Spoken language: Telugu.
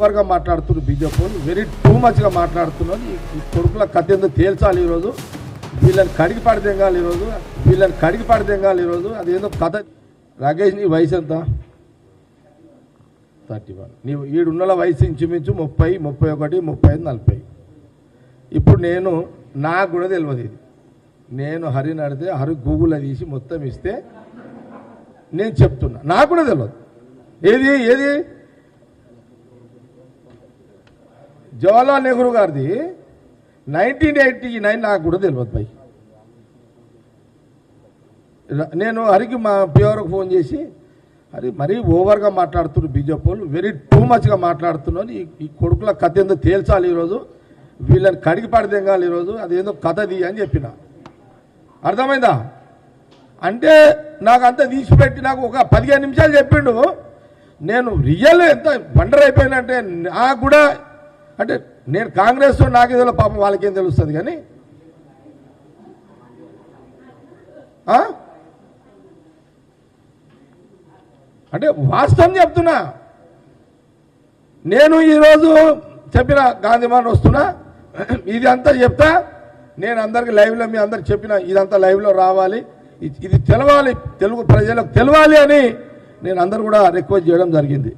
ఓవర్గా మాట్లాడుతున్నారు బీజేపీ వెరీ టూ మచ్గా మాట్లాడుతున్నారు. ఈ- ఈ కొడుకుల కథ ఎందుకు తేల్చాలి ఈరోజు? వీళ్ళని కడిగి పడదెంగాలి ఈరోజు? వీళ్ళని కడిగి పడదెంగాలి ఈరోజు? అదేందో కథ. రాకేష్ నీ వయసు ఎంత? Thirty one. నీవు ఈడున్నల వయసు ఇంచుమించు ముప్పై ముప్పై ఒకటి ముప్పై ఐదు నలభై. ఇప్పుడు నేను నాకు కూడా తెలియదు ఇది. నేను హరిని అడితే హరి గూగుల్లో తీసి మొత్తం ఇస్తే నేను చెప్తున్నా. నాకు కూడా తెలియదు ఏది ఏది? జవహర్లాల్ నెహ్రూ గారిది నైన్టీన్ ఎయిటీ నైన్ నాకు కూడా తెలియదు పై నేను హరికి మా పిఓర్కి ఫోన్ చేసి అది మరీ ఓవర్గా మాట్లాడుతున్నారు బీజేపీ వాళ్ళు వెరీ టూ మచ్గా మాట్లాడుతున్నారు. ఈ కొడుకుల కథ ఏందో తేల్చాలి ఈరోజు. వీళ్ళని కడిగి పడదెంగాలి ఈరోజు. అదేందో కథది అని చెప్పిన. అర్థమైందా? అంటే నాకు అంత తీసిపెట్టి నాకు ఒక పదిహేను నిమిషాలు చెప్పిండు. నేను రియల్ ఎంత వండర్ అయిపోయినంటే నాకు కూడా అంటే నేను కాంగ్రెస్ నాకేదో పాపం వాళ్ళకేం తెలుస్తుంది కానీ? అంటే వాస్తవం చెప్తున్నా. నేను ఈరోజు చెప్పిన గాంధీమాన్ వస్తున్నా. ఇది అంతా చెప్తా. నేను అందరికి లైవ్లో మీ అందరికి చెప్పిన ఇదంతా లైవ్లో రావాలి. ఇది ఇది తెలవాలి తెలుగు ప్రజలకు తెలవాలి అని నేను అందరు కూడా రిక్వెస్ట్ చేయడం జరిగింది.